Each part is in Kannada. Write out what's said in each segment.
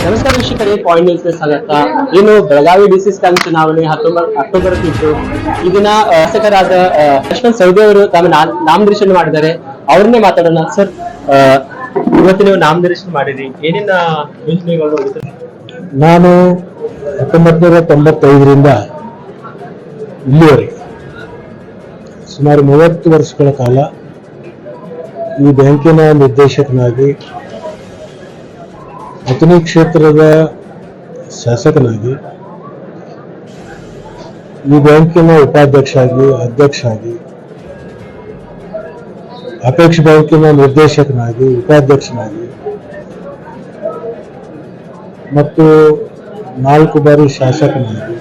ನಮಸ್ಕಾರ ವೀಕ್ಷಕರೇ ಪಾಯಿಂಟ್ ನ್ಯೂಸ್ಗೆ ಸ್ವಾಗತ. ಇನ್ನು ಬೆಳಗಾವಿ ಡಿಸಿ ಸ್ಥಾನ ಚುನಾವಣೆ ಹತ್ತೊಂಬತ್ತು ಅಕ್ಟೋಬರ್ ದಿನ ಆ, ಶಾಸಕರಾದ ಲಕ್ಷ್ಮಣ್ ಸವದಿ ಅವರು ತಮ್ಮ ನಾಮನಿರ್ದೇಶನ ಮಾಡಿದ್ದಾರೆ. ಅವ್ರನ್ನೇ ಮಾತಾಡೋಣ. ಸರ್ ಇವತ್ತು ನೀವು ನಾಮನಿರ್ದೇಶನ ಮಾಡಿರಿ ಏನೇನ ಯೋಜನೆಗಳು ನಾನು ಹತ್ತೊಂಬತ್ತು ನೂರ ತೊಂಬತ್ತೈದರಿಂದ ಇಲ್ಲಿವರೆಗೆ ಸುಮಾರು ಮೂವತ್ತು ವರ್ಷಗಳ ಕಾಲ ಈ ಬ್ಯಾಂಕಿನ ನಿರ್ದೇಶಕನಾಗಿ ಅಥಣಿ ಕ್ಷೇತ್ರದ ಶಾಸಕನಾಗಿ, ಈ ಬ್ಯಾಂಕಿನ ಉಪಾಧ್ಯಕ್ಷ ಆಗಿ ಅಧ್ಯಕ್ಷ ಆಗಿ ಅಪೇಕ್ಷ ಬ್ಯಾಂಕಿನ ನಿರ್ದೇಶಕನಾಗಿ, ಉಪಾಧ್ಯಕ್ಷನಾಗಿ, ಮತ್ತು ನಾಲ್ಕು ಬಾರಿ ಶಾಸಕನಾಗಿ,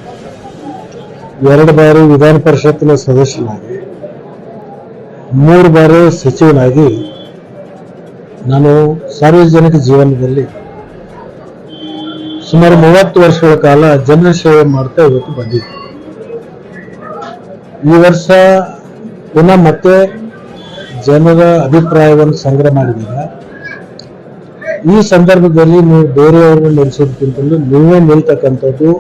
ಎರಡು ಬಾರಿ ವಿಧಾನ ಪರಿಷತ್ತಿನ ಸದಸ್ಯನಾಗಿ, ಮೂರು ಬಾರಿ ಸಚಿವನಾಗಿ ನಾನು ಸಾರ್ವಜನಿಕ ಜೀವನದಲ್ಲಿ ಸುಮಾರು ಮೂವತ್ತು ವರ್ಷಗಳ ಕಾಲ ಜನರ ಸೇವೆ ಮಾಡ್ತಾ ಇವತ್ತು ಬಂದಿದೆ. ಈ ವರ್ಷ ಪುನಃ ಮತ್ತೆ ಜನರ ಅಭಿಪ್ರಾಯವನ್ನು ಸಂಗ್ರಹ ಮಾಡಿದಾಗ ಈ ಸಂದರ್ಭದಲ್ಲಿ ನೀವು ಬೇರೆಯವ್ರನ್ನ ನಿಲ್ಲಿಸೋದಕ್ಕಿಂತಲೂ ನೀವೇ ನಿಲ್ತಕ್ಕಂಥದ್ದು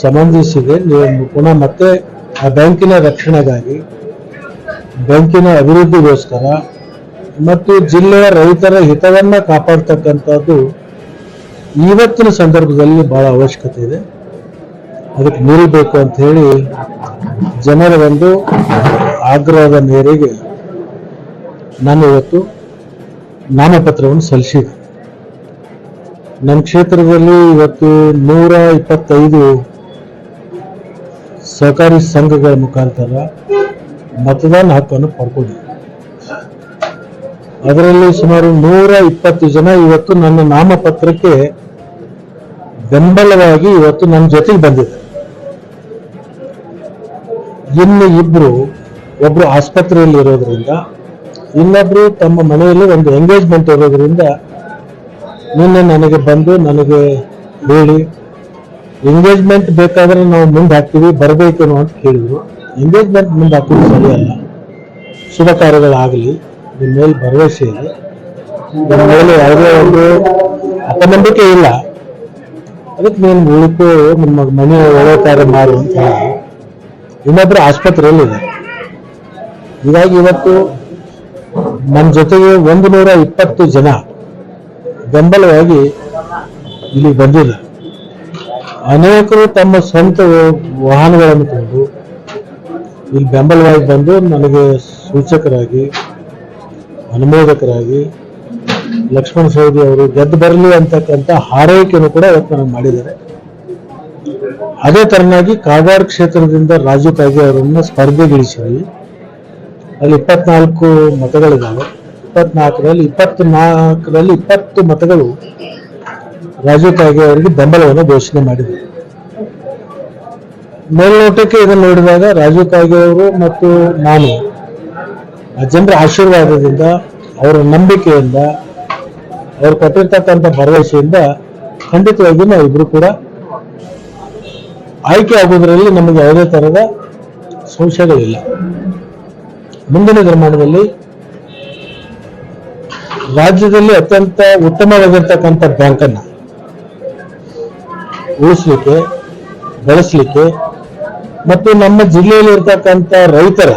ಸಂಬಂಧಿಸಿದೆ ನೀವು ಪುನಃ ಮತ್ತೆ ಆ ಬ್ಯಾಂಕಿನ ರಕ್ಷಣೆಗಾಗಿ, ಬ್ಯಾಂಕಿನ ಅಭಿವೃದ್ಧಿಗೋಸ್ಕರ ಮತ್ತು ಜಿಲ್ಲೆಯ ರೈತರ ಹಿತವನ್ನ ಕಾಪಾಡ್ತಕ್ಕಂಥದ್ದು ಇವತ್ತಿನ ಸಂದರ್ಭದಲ್ಲಿ ಬಹಳ ಅವಶ್ಯಕತೆ ಇದೆ. ಅದಕ್ಕೆ ಬೇಕು ಅಂತ ಹೇಳಿ ಜನರ ಒಂದು ಆಗ್ರಹದ ಮೇರೆಗೆ ನಾನು ಇವತ್ತು ನಾಮಪತ್ರವನ್ನು ಸಲ್ಲಿಸಿದೆ. ನಮ್ಮ ಕ್ಷೇತ್ರದಲ್ಲಿ ಇವತ್ತು ನೂರ ಇಪ್ಪತ್ತೈದು ಸಹಕಾರಿ ಸಂಘಗಳ ಮುಖಾಂತರ ಮತದಾನ ಹಕ್ಕನ್ನು ಪಡ್ಕೊಂಡಿದೆ. ಅದರಲ್ಲಿ ಸುಮಾರು ನೂರ ಇಪ್ಪತ್ತು ಜನ ಇವತ್ತು ನನ್ನ ನಾಮಪತ್ರಕ್ಕೆ ಬೆಂಬಲವಾಗಿ ಇವತ್ತು ನನ್ನ ಜೊತೆಗೆ ಬಂದಿದೆ ಇನ್ನು ಇಬ್ರು, ಒಬ್ರು ಆಸ್ಪತ್ರೆಯಲ್ಲಿ ಇರೋದ್ರಿಂದ, ಇನ್ನೊಬ್ರು ತಮ್ಮ ಮನೆಯಲ್ಲಿ ಒಂದು ಎಂಗೇಜ್ಮೆಂಟ್ ಇರೋದ್ರಿಂದ ನಿನ್ನೆ ನನಗೆ ಬಂದು ನನಗೆ ಹೇಳಿ ಎಂಗೇಜ್ಮೆಂಟ್ ಬೇಕಾದ್ರೆ ನಾವು ಮುಂದೆ ಹಾಕ್ತೀವಿ ಬರಬೇಕೇನೋ ಅಂತ ಕೇಳಿದ್ರು ಎಂಗೇಜ್ಮೆಂಟ್ ಮುಂದೆ ಹಾಕೋದು ಸರಿಯಲ್ಲ. ಶುಭ ಕಾರ್ಯಗಳಾಗಲಿ. ನಿಮ್ಮ ಮೇಲೆ ಭರವಸೆ ಇದೆ. ನಿಮ್ಮ ಮೇಲೆ ಯಾವುದೇ ಒಂದು ಅಪನಂಬಿಕೆ ಇಲ್ಲ. ಅದಕ್ಕೆ ನೀನು ಉಳಿತು ನಿಮ್ಮ ಮನೆ ಒಳ್ಳೆ ಕಾರ್ಯ ಮಾಡು ಅಂತ ಹೇಳಿ ಇನ್ನೊಬ್ರು ಆಸ್ಪತ್ರೆಯಲ್ಲಿ ಇದೆ. ಹೀಗಾಗಿ ಇವತ್ತು ನಮ್ಮ ಜೊತೆಗೆ ಒಂದು ನೂರ ಇಪ್ಪತ್ತು ಜನ ಬೆಂಬಲವಾಗಿ ಇಲ್ಲಿ ಬಂದಿಲ್ಲ. ಅನೇಕರು ತಮ್ಮ ಸ್ವಂತ ವಾಹನಗಳನ್ನು ತಂದು ಇಲ್ಲಿ ಬೆಂಬಲವಾಗಿ ಬಂದು ನನಗೆ ಸೂಚಕರಾಗಿ ಅನುಮೋದಕರಾಗಿ ಲಕ್ಷ್ಮಣ ಸವದಿ ಅವರು ಗೆದ್ದು ಬರಲಿ ಅಂತಕ್ಕಂಥ ಹಾರೈಕೆಯನ್ನು ಕೂಡ ಇವತ್ತು ಮಾಡಿದ್ದಾರೆ. ಅದೇ ತರನಾಗಿ ಕಾಗವಾಡ ಕ್ಷೇತ್ರದಿಂದ ರಾಜು ಕಾಗೆ ಅವರನ್ನು ಸ್ಪರ್ಧೆಗಿಳಿಸಿದ್ವಿ. ಅಲ್ಲಿ ಇಪ್ಪತ್ನಾಲ್ಕು ಮತಗಳಿದ್ದಾವೆ. ಇಪ್ಪತ್ನಾಲ್ಕರಲ್ಲಿ ಇಪ್ಪತ್ತು ನಾಲ್ಕರಲ್ಲಿ ಇಪ್ಪತ್ತು ಮತಗಳು ರಾಜು ಕಾಗೆ ಅವರಿಗೆ ಬೆಂಬಲವನ್ನು ಘೋಷಣೆ ಮಾಡಿದೆ ಮೇಲ್ನೋಟಕ್ಕೆ ಇದನ್ನು ನೋಡಿದಾಗ ರಾಜು ಕಾಗೆ ಅವರು ಮತ್ತು ನಾನು ಜನರ ಆಶೀರ್ವಾದದಿಂದ, ಅವರ ನಂಬಿಕೆಯಿಂದ, ಅವರು ಕೊಟ್ಟಿರ್ತಕ್ಕಂಥ ಭರವಸೆಯಿಂದ ಖಂಡಿತವಾಗಿಯೂ ನಾವು ಇಬ್ರು ಕೂಡ ಆಯ್ಕೆ ಆಗೋದ್ರಲ್ಲಿ ನಮಗೆ ಯಾವುದೇ ತರಹದ ಸಂಶಯಗಳಿಲ್ಲ. ಮುಂದಿನ ನಿರ್ಮಾಣದಲ್ಲಿ ರಾಜ್ಯದಲ್ಲಿ ಅತ್ಯಂತ ಉತ್ತಮವಾಗಿರ್ತಕ್ಕಂಥ ಬ್ಯಾಂಕನ್ನ ಉಳಿಸ್ಲಿಕ್ಕೆ, ಬೆಳೆಸಲಿಕ್ಕೆ ಮತ್ತು ನಮ್ಮ ಜಿಲ್ಲೆಯಲ್ಲಿ ಇರ್ತಕ್ಕಂಥ ರೈತರ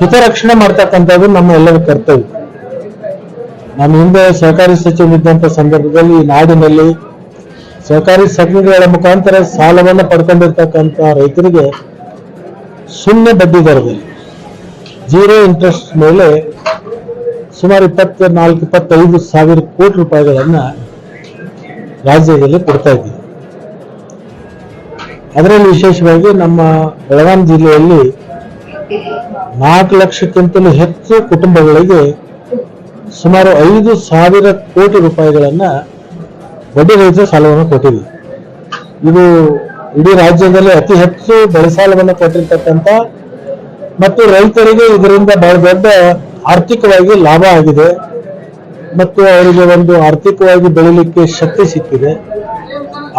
ಹಿತರಕ್ಷಣೆ ಮಾಡ್ತಕ್ಕಂಥದ್ದು ನಮ್ಮ ಎಲ್ಲರ ಕರ್ತವ್ಯ. ನಾನು ಹಿಂದೆ ಸಹಕಾರಿ ಸಚಿವರಿದ್ದಂಥ ಸಂದರ್ಭದಲ್ಲಿ ನಾಡಿನಲ್ಲಿ ಸಹಕಾರಿ ಸಂಘಗಳ ಮುಖಾಂತರ ಸಾಲವನ್ನು ಪಡ್ಕೊಂಡಿರ್ತಕ್ಕಂಥ ರೈತರಿಗೆ ಸುಮ್ಮನೆ ಬಡ್ಡಿ ದರದಲ್ಲಿ ಜೀರೋ ಇಂಟ್ರೆಸ್ಟ್ ಮೇಲೆ ಸುಮಾರು ಇಪ್ಪತ್ತ ನಾಲ್ಕು ಇಪ್ಪತ್ತೈದು ಸಾವಿರ ಕೋಟಿ ರೂಪಾಯಿಗಳನ್ನು ರಾಜ್ಯದಲ್ಲಿ ಕೊಡ್ತಾ ಇದ್ದೀವಿ. ಅದರಲ್ಲಿ ವಿಶೇಷವಾಗಿ ನಮ್ಮ ಬೆಳಗಾವಿ ಜಿಲ್ಲೆಯಲ್ಲಿ ನಾಲ್ಕು ಲಕ್ಷಕ್ಕಿಂತಲೂ ಹೆಚ್ಚು ಕುಟುಂಬಗಳಿಗೆ ಸುಮಾರು ಐದು ಸಾವಿರ ಕೋಟಿ ರೂಪಾಯಿಗಳನ್ನ ಬಡ್ಡಿ ರಹಿತ ಸಾಲವನ್ನು ಕೊಟ್ಟಿದೆ. ಇದು ಇಡೀ ರಾಜ್ಯದಲ್ಲಿ ಅತಿ ಹೆಚ್ಚು ಬೆಳೆ ಸಾಲವನ್ನು ಕೊಟ್ಟಿರ್ತಕ್ಕಂಥ ಮತ್ತು ರೈತರಿಗೆ ಇದರಿಂದ ಬಹಳ ದೊಡ್ಡ ಆರ್ಥಿಕವಾಗಿ ಲಾಭ ಆಗಿದೆ ಮತ್ತು ಅವರಿಗೆ ಒಂದು ಆರ್ಥಿಕವಾಗಿ ಬೆಳಿಲಿಕ್ಕೆ ಶಕ್ತಿ ಸಿಕ್ಕಿದೆ.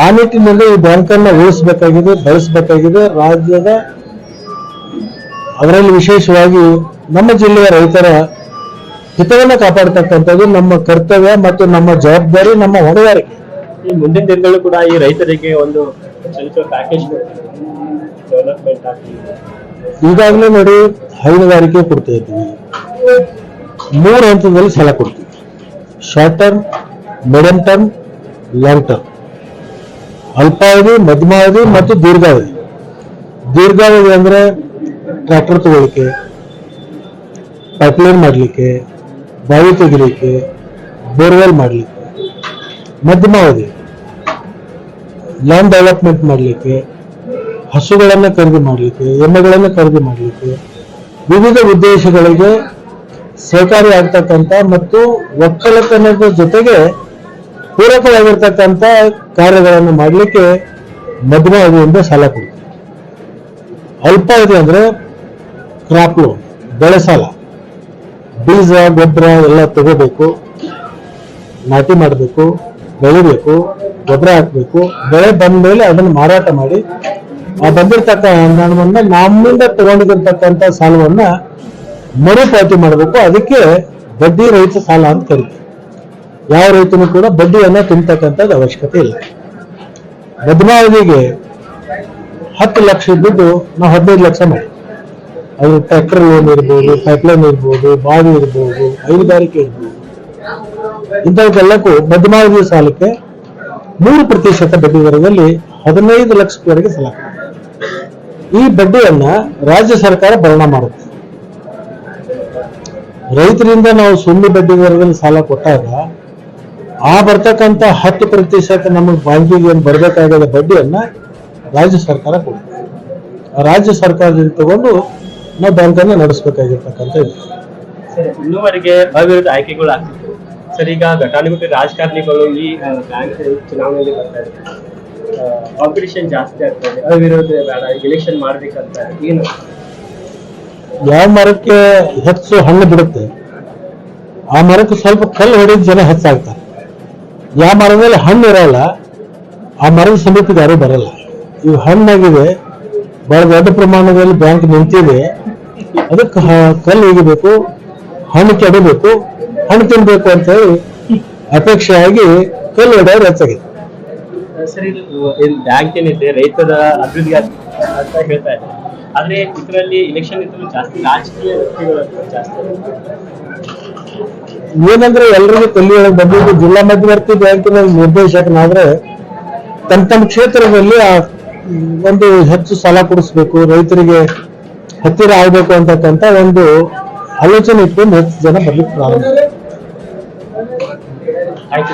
ಆ ನಿಟ್ಟಿನಲ್ಲಿ ಈ ಬ್ಯಾಂಕನ್ನು ಉಳಿಸಬೇಕಾಗಿದೆ, ಬಳಸಬೇಕಾಗಿದೆ. ರಾಜ್ಯದ ಅದರಲ್ಲಿ ವಿಶೇಷವಾಗಿ ನಮ್ಮ ಜಿಲ್ಲೆಯ ರೈತರ ಹಿತವನ್ನು ಕಾಪಾಡತಕ್ಕಂಥದ್ದು ನಮ್ಮ ಕರ್ತವ್ಯ ಮತ್ತು ನಮ್ಮ ಜವಾಬ್ದಾರಿ ನಮ್ಮ ಹೊಣೆಗಾರಿಕೆ ಈ ಮುಂದಿನ ದಿನಗಳು ಕೂಡ ಈ ರೈತರಿಗೆ ಒಂದು ಪ್ಯಾಕೇಜ್ ಈಗಾಗಲೇ ನೋಡಿ ಹೈನುಗಾರಿಕೆ ಕೊಡ್ತಾ ಇದ್ದೀವಿ. ಮೂರು ಹಂತದಲ್ಲಿ ಸಾಲ ಕೊಡ್ತೀವಿ. Short term medium term long term ಅಲ್ಪಾವಧಿ ಮಧ್ಯಮಾವಧಿ ಮತ್ತು ದೀರ್ಘಾವಧಿ. ದೀರ್ಘಾವಧಿ ಅಂದ್ರೆ ಟ್ರ್ಯಾಕ್ಟರ್ ತಗೊಳ್ಳಿಕ್ಕೆ ಪೈಪ್ಲೈನ್ ಮಾಡಲಿಕ್ಕೆ, ಬಾವಿ ತೆಗಿಲಿಕ್ಕೆ ಬೋರ್ವೆಲ್ ಮಾಡಲಿಕ್ಕೆ ಮಧ್ಯಮಾವಧಿ ಲ್ಯಾಂಡ್ ಡೆವಲಪ್ಮೆಂಟ್ ಮಾಡಲಿಕ್ಕೆ, ಹಸುಗಳನ್ನು ಖರೀದಿ ಮಾಡಲಿಕ್ಕೆ, ಎಮ್ಮೆಗಳನ್ನು ಖರೀದಿ ಮಾಡಲಿಕ್ಕೆ, ವಿವಿಧ ಉದ್ದೇಶಗಳಿಗೆ ಸಹಕಾರಿ ಆಗ್ತಕ್ಕಂಥ ಮತ್ತು ಒಕ್ಕಲತನದ ಜೊತೆಗೆ ಪೂರಕವಾಗಿರ್ತಕ್ಕಂಥ ಕಾರ್ಯಗಳನ್ನು ಮಾಡಲಿಕ್ಕೆ ಮಧ್ಯಮಾವಧಿಯಿಂದ ಸಾಲ ಕೊಡ್ತೀವಿ. ಅಲ್ಪಾವಧಿ ಅಂದ್ರೆ ಕ್ರಾಪ್ ಲೋನ್ ಬೆಳೆ ಸಾಲ ಬೀಜ, ಗೊಬ್ಬರ ಎಲ್ಲ ತಗೋಬೇಕು. ನಾಟಿ ಮಾಡಬೇಕು, ಬೆಳಿಬೇಕು, ಗೊಬ್ಬರ ಹಾಕಬೇಕು. ಬೆಳೆ ಬಂದ ಮೇಲೆ ಅದನ್ನು ಮಾರಾಟ ಮಾಡಿ, ಆ ಬಂದಿರತಕ್ಕ ಹಣವನ್ನ ನಮ್ಮಿಂದ ತಗೊಂಡಿರ್ತಕ್ಕಂಥ ಸಾಲವನ್ನ ಮರುಪಾವತಿ ಮಾಡಬೇಕು. ಅದಕ್ಕೆ ಬಡ್ಡಿ ರಹಿತ ಸಾಲ ಅಂತ ಕರಿತೀವಿ ಯಾವ ರೈತನು ಕೂಡ ಬಡ್ಡಿಯನ್ನ ತುಂಬತಕ್ಕಂಥದ್ದು ಅವಶ್ಯಕತೆ ಇಲ್ಲ. ಬದಲಾವಣೆಗೆ ಹತ್ತು ಲಕ್ಷ ದುಡ್ಡು ನಾವು ಹದಿನೈದು ಲಕ್ಷ ಮಾಡಿ ಅದು ಟ್ರ್ಯಾಕ್ಟರ್ ಲೋನ್ ಇರ್ಬೋದು ಪೈಪ್ಲೈನ್ ಇರ್ಬೋದು, ಬಾವಿ ಇರ್ಬೋದು, ಹೈನುಗಾರಿಕೆ ಇರ್ಬೋದು. ಇಂಥವಕ್ಕೆಲ್ಲಕ್ಕೂ ಮಧ್ಯಮಾವಧಿ ಸಾಲಕ್ಕೆ ಮೂರು ಪ್ರತಿಶತ ಬಡ್ಡಿ ದರದಲ್ಲಿ ಹದಿನೈದು ಲಕ್ಷದವರೆಗೆ ಸಾಲ. ಈ ಬಡ್ಡಿಯನ್ನ ರಾಜ್ಯ ಸರ್ಕಾರ ಭರಣ ಮಾಡುತ್ತೆ. ರೈತರಿಂದ ನಾವು ಸುಮ್ಮನೆ ಬಡ್ಡಿ ದರದಲ್ಲಿ ಸಾಲ ಕೊಟ್ಟಾಗ ಆ ಬರ್ತಕ್ಕಂಥ ಹತ್ತು ಪ್ರತಿಶತ ನಮಗೆ ಬ್ಯಾಂಕಿಗೆ ಏನು ಬರಬೇಕಾಗದ ಬಡ್ಡಿಯನ್ನ ರಾಜ್ಯ ಸರ್ಕಾರ ಕೊಡುತ್ತೆ. ರಾಜ್ಯ ಸರ್ಕಾರದಿಂದ ತಗೊಂಡು ನಾವು ಬ್ಯಾಂಕನ್ನು ನಡೆಸಬೇಕಾಗಿರ್ತಕ್ಕಂಥ ಇದೆ. ಸರ್ ಇನ್ನೂವರೆಗೆ ಅವಿರುದ್ಧ ಆಯ್ಕೆಗಳು ಆಗ್ತಿತ್ತು. ಸರ್ ಈಗ ಘಟಾನುಘಟಿ ರಾಜಕಾರಣಿಗಳು ಈ ಬ್ಯಾಂಕ್ ಚುನಾವಣೆಯಲ್ಲಿ ಬರ್ತಾ ಇದ್ದಾರೆ. ಕಾಂಪಿಟಿಷನ್ ಜಾಸ್ತಿ ಆಗ್ತಾ ಇದೆ. ಅವಿರೋಧ ಬೇಡ ಎಲೆಕ್ಷನ್ ಮಾಡ್ಬೇಕಂತ ಏನು? ಯಾವ ಮರಕ್ಕೆ ಹೆಚ್ಚು ಹಣ್ಣು ಬಿಡುತ್ತೆ ಆ ಮರಕ್ಕೆ ಸ್ವಲ್ಪ ಕಲ್ಲು ಹೊಡೆದ ಜನ ಹೆಚ್ಚಾಗ್ತಾರೆ. ಯಾವ ಮರದಲ್ಲಿ ಹಣ್ಣು ಇರಲ್ಲ ಆ ಮರದ ಸಮೀಪಕ್ಕೆ ಯಾರೂ ಬರಲ್ಲ. ಇವು ಹಣ್ಣಾಗಿದೆ ಬಹಳ ದೊಡ್ಡ ಪ್ರಮಾಣದಲ್ಲಿ ಬ್ಯಾಂಕ್ ನಿಂತಿದೆ. ಅದಕ್ಕೆ ಕಲ್ಲು ಇಗಬೇಕು ಹಣ್ಣು ಕೆಡಬೇಕು ಹಣ್ಣು ತಿನ್ಬೇಕು ಅಂತ ಹೇಳಿ ಅಪೇಕ್ಷೆಯಾಗಿ ಕಲ್ಲು ಹೊಡೆಯೋರು ಹೆಚ್ಚಾಗಿದೆ ಸರ್ ಬ್ಯಾಂಕ್ ಏನಿದೆ ರೈತರ ಅಭಿವೃದ್ಧಿ ಅಂತ ಹೇಳ್ತಾ ಇದ್ದಾರೆ. ಆದ್ರೆ ಇದರಲ್ಲಿ ಇಲೆಕ್ಷನ್ ಇದ್ರೂ ಜಾಸ್ತಿ ರಾಜಕೀಯ ವ್ಯಕ್ತಿಗಳು ಜಾಸ್ತಿ ಏನಂದ್ರೆ ಎಲ್ರಿಗೂ ಕಲ್ಲಿಯೊಳಗೆ ಬಂದಿದ್ದು ಜಿಲ್ಲಾ ಮಧ್ಯವರ್ತಿ ಬ್ಯಾಂಕಿನ ನಿರ್ದೇಶಕನಾದ್ರೆ ತಮ್ಮ ತಮ್ಮ ಕ್ಷೇತ್ರದಲ್ಲಿ ಒಂದು ಹೆಚ್ಚು ಸಾಲ ಕೊಡಿಸ್ಬೇಕು ರೈತರಿಗೆ ಹತ್ತಿರ ಆಗಬೇಕು ಅಂತಕ್ಕಂಥ ಒಂದು ಆಲೋಚನೆ ಇಟ್ಕೊಂಡು ಹೆಚ್ಚು ಜನ ಬರ್ಲಿಕ್ಕೆ ಪ್ರಾರಂಭ. ಆಯ್ತು